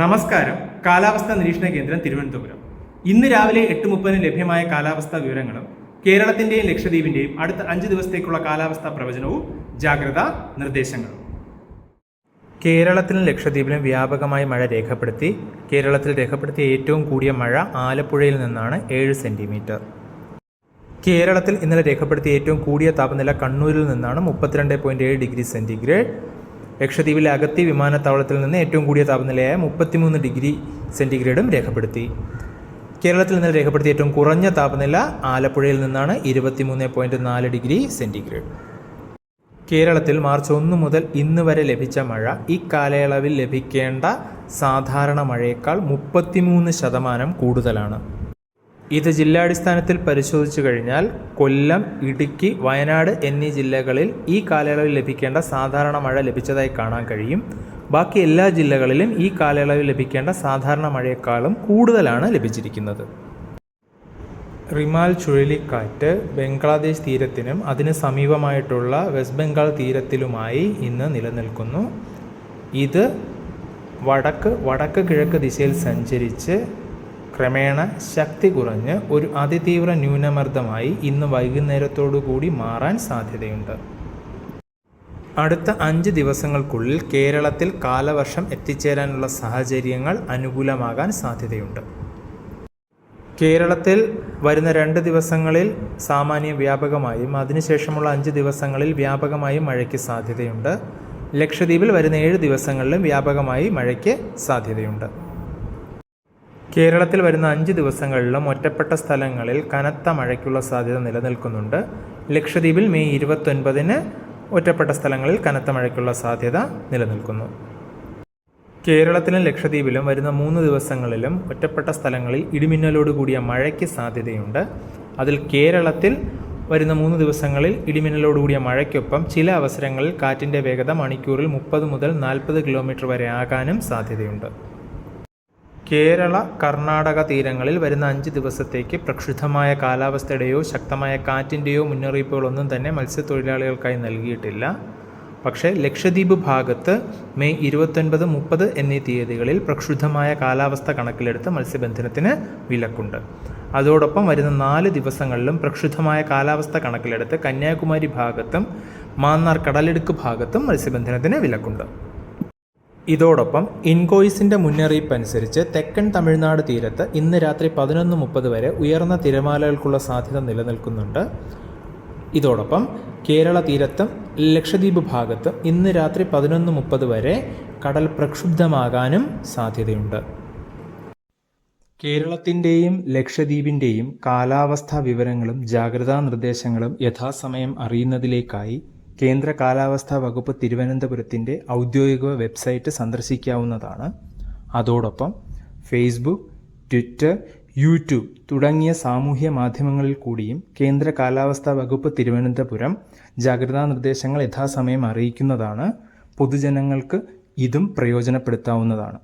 നമസ്കാരം. കാലാവസ്ഥാ നിരീക്ഷണ കേന്ദ്രം തിരുവനന്തപുരം. ഇന്ന് രാവിലെ എട്ട് മുപ്പതിന് ലഭ്യമായ കാലാവസ്ഥാ വിവരങ്ങളും കേരളത്തിന്റെയും ലക്ഷദ്വീപിന്റെയും അടുത്ത അഞ്ച് ദിവസത്തേക്കുള്ള കാലാവസ്ഥാ പ്രവചനവും ജാഗ്രതാ നിർദ്ദേശങ്ങളും. കേരളത്തിലും ലക്ഷദ്വീപിലും വ്യാപകമായി മഴ രേഖപ്പെടുത്തി കേരളത്തിൽ രേഖപ്പെടുത്തിയ ഏറ്റവും കൂടിയ മഴ ആലപ്പുഴയിൽ നിന്നാണ് ഏഴ് സെന്റിമീറ്റർ. കേരളത്തിൽ ഇന്നലെ രേഖപ്പെടുത്തിയ ഏറ്റവും കൂടിയ താപനില കണ്ണൂരിൽ നിന്നാണ് മുപ്പത്തിരണ്ട് പോയിന്റ് ഏഴ് ഡിഗ്രി സെന്റിഗ്രേഡ്. ലക്ഷദ്വീപിലെ അഗത്തി വിമാനത്താവളത്തിൽ നിന്ന് ഏറ്റവും കൂടിയ താപനിലയായ മുപ്പത്തിമൂന്ന് ഡിഗ്രി സെന്റിഗ്രേഡും രേഖപ്പെടുത്തി. കേരളത്തിൽ നിന്ന് രേഖപ്പെടുത്തിയ ഏറ്റവും കുറഞ്ഞ താപനില ആലപ്പുഴയിൽ നിന്നാണ് ഇരുപത്തിമൂന്ന് പോയിന്റ് നാല് ഡിഗ്രി സെന്റിഗ്രേഡ് കേരളത്തിൽ മാർച്ച് ഒന്ന് മുതൽ ഇന്ന് വരെ ലഭിച്ച മഴ ഈ കാലയളവിൽ ലഭിക്കേണ്ട സാധാരണ മഴയേക്കാൾ മുപ്പത്തിമൂന്ന് ശതമാനം കൂടുതലാണ്. ഇത് ജില്ലാടിസ്ഥാനത്തിൽ പരിശോധിച്ചു കഴിഞ്ഞാൽ കൊല്ലം ഇടുക്കി വയനാട് എന്നീ ജില്ലകളിൽ ഈ കാലയളവിൽ ലഭിക്കേണ്ട സാധാരണ മഴ ലഭിച്ചതായി കാണാൻ കഴിയും. ബാക്കി എല്ലാ ജില്ലകളിലും ഈ കാലയളവിൽ ലഭിക്കേണ്ട സാധാരണ മഴയെക്കാളും കൂടുതലാണ് ലഭിച്ചിരിക്കുന്നത്. റിമാൽ ചുഴലിക്കാറ്റ് ബംഗ്ലാദേശ് തീരത്തിനും അതിന് സമീപമായിട്ടുള്ള വെസ്റ്റ് ബംഗാൾ തീരത്തിലുമായി ഇന്ന് നിലനിൽക്കുന്നു. ഇത് വടക്ക് വടക്ക് കിഴക്ക് ദിശയിൽ സഞ്ചരിച്ച് ക്രമേണ ശക്തി കുറഞ്ഞ് ഒരു അതിതീവ്ര ന്യൂനമർദ്ദമായി ഇന്ന് വൈകുന്നേരത്തോടു കൂടി മാറാൻ സാധ്യതയുണ്ട്. അടുത്ത അഞ്ച് ദിവസങ്ങൾക്കുള്ളിൽ കേരളത്തിൽ കാലവർഷം എത്തിച്ചേരാനുള്ള സാഹചര്യങ്ങൾ അനുകൂലമാകാൻ സാധ്യതയുണ്ട്. കേരളത്തിൽ വരുന്ന രണ്ട് ദിവസങ്ങളിൽ സാമാന്യ വ്യാപകമായും അതിനുശേഷമുള്ള അഞ്ച് ദിവസങ്ങളിൽ വ്യാപകമായും മഴയ്ക്ക് സാധ്യതയുണ്ട്. ലക്ഷദ്വീപിൽ വരുന്ന ഏഴ് ദിവസങ്ങളിലും വ്യാപകമായി മഴയ്ക്ക് സാധ്യതയുണ്ട്. കേരളത്തിൽ വരുന്ന അഞ്ച് ദിവസങ്ങളിലും ഒറ്റപ്പെട്ട സ്ഥലങ്ങളിൽ കനത്ത മഴയ്ക്കുള്ള സാധ്യത നിലനിൽക്കുന്നുണ്ട്. ലക്ഷദ്വീപിൽ മെയ് ഇരുപത്തൊൻപതിന് ഒറ്റപ്പെട്ട സ്ഥലങ്ങളിൽ കനത്ത മഴയ്ക്കുള്ള സാധ്യത നിലനിൽക്കുന്നു. കേരളത്തിലും ലക്ഷദ്വീപിലും വരുന്ന മൂന്ന് ദിവസങ്ങളിലും ഒറ്റപ്പെട്ട സ്ഥലങ്ങളിൽ ഇടിമിന്നലോട് കൂടിയ മഴയ്ക്ക് സാധ്യതയുണ്ട്. അതിൽ കേരളത്തിൽ വരുന്ന മൂന്ന് ദിവസങ്ങളിൽ ഇടിമിന്നലോട് കൂടിയ മഴയ്ക്കൊപ്പം ചില അവസരങ്ങളിൽ കാറ്റിന്റെ വേഗത മണിക്കൂറിൽ മുപ്പത് മുതൽ നാൽപ്പത് കിലോമീറ്റർ വരെ ആകാനും സാധ്യതയുണ്ട്. കേരള കർണാടക തീരങ്ങളിൽ വരുന്ന അഞ്ച് ദിവസത്തേക്ക് പ്രക്ഷുബ്ധമായ കാലാവസ്ഥയുടെയോ ശക്തമായ കാറ്റിന്റെയോ മുന്നറിയിപ്പുകളൊന്നും തന്നെ മത്സ്യത്തൊഴിലാളികൾക്കായി നൽകിയിട്ടില്ല. പക്ഷേ ലക്ഷദ്വീപ് ഭാഗത്ത് മെയ് ഇരുപത്തൊൻപത് മുപ്പത് എന്നീ തീയതികളിൽ പ്രക്ഷുബ്ധമായ കാലാവസ്ഥ കണക്കിലെടുത്ത് മത്സ്യബന്ധനത്തിന് വിലക്കുണ്ട്. അതോടൊപ്പം വരുന്ന നാല് ദിവസങ്ങളിലും പ്രക്ഷുബ്ധമായ കാലാവസ്ഥ കണക്കിലെടുത്ത് കന്യാകുമാരി ഭാഗത്തും മാന്നാർ കടലിടുക്ക് ഭാഗത്തും മത്സ്യബന്ധനത്തിന് വിലക്കുണ്ട്. ഇതോടൊപ്പം ഇൻകോയിസിന്റെ മുന്നറിയിപ്പ് അനുസരിച്ച് തെക്കൻ തമിഴ്നാട് തീരത്ത് ഇന്ന് രാത്രി പതിനൊന്ന് മുപ്പത് വരെ ഉയർന്ന തിരമാലകൾക്കുള്ള സാധ്യത നിലനിൽക്കുന്നുണ്ട്. ഇതോടൊപ്പം കേരള തീരത്തും ലക്ഷദ്വീപ് ഭാഗത്തും ഇന്ന് രാത്രി പതിനൊന്ന് മുപ്പത് വരെ കടൽ പ്രക്ഷുബ്ധമാകാനും സാധ്യതയുണ്ട്. കേരളത്തിന്റെയും ലക്ഷദ്വീപിന്റെയും കാലാവസ്ഥാ വിവരങ്ങളും ജാഗ്രതാ നിർദ്ദേശങ്ങളും യഥാസമയം അറിയുന്നതിലേക്കായി കേന്ദ്ര കാലാവസ്ഥാ വകുപ്പ് തിരുവനന്തപുരത്തിന്റെ ഔദ്യോഗിക വെബ്സൈറ്റ് സന്ദർശിക്കാവുന്നതാണ്. അതോടൊപ്പം ഫേസ്ബുക്ക് ട്വിറ്റർ യൂട്യൂബ് തുടങ്ങിയ സാമൂഹ്യ മാധ്യമങ്ങളിൽ കൂടിയും കേന്ദ്ര കാലാവസ്ഥാ വകുപ്പ് തിരുവനന്തപുരം ജാഗ്രതാ നിർദ്ദേശങ്ങൾ യഥാസമയം അറിയിക്കുന്നതാണ്. പൊതുജനങ്ങൾക്ക് ഇതും പ്രയോജനപ്പെടുത്താവുന്നതാണ്.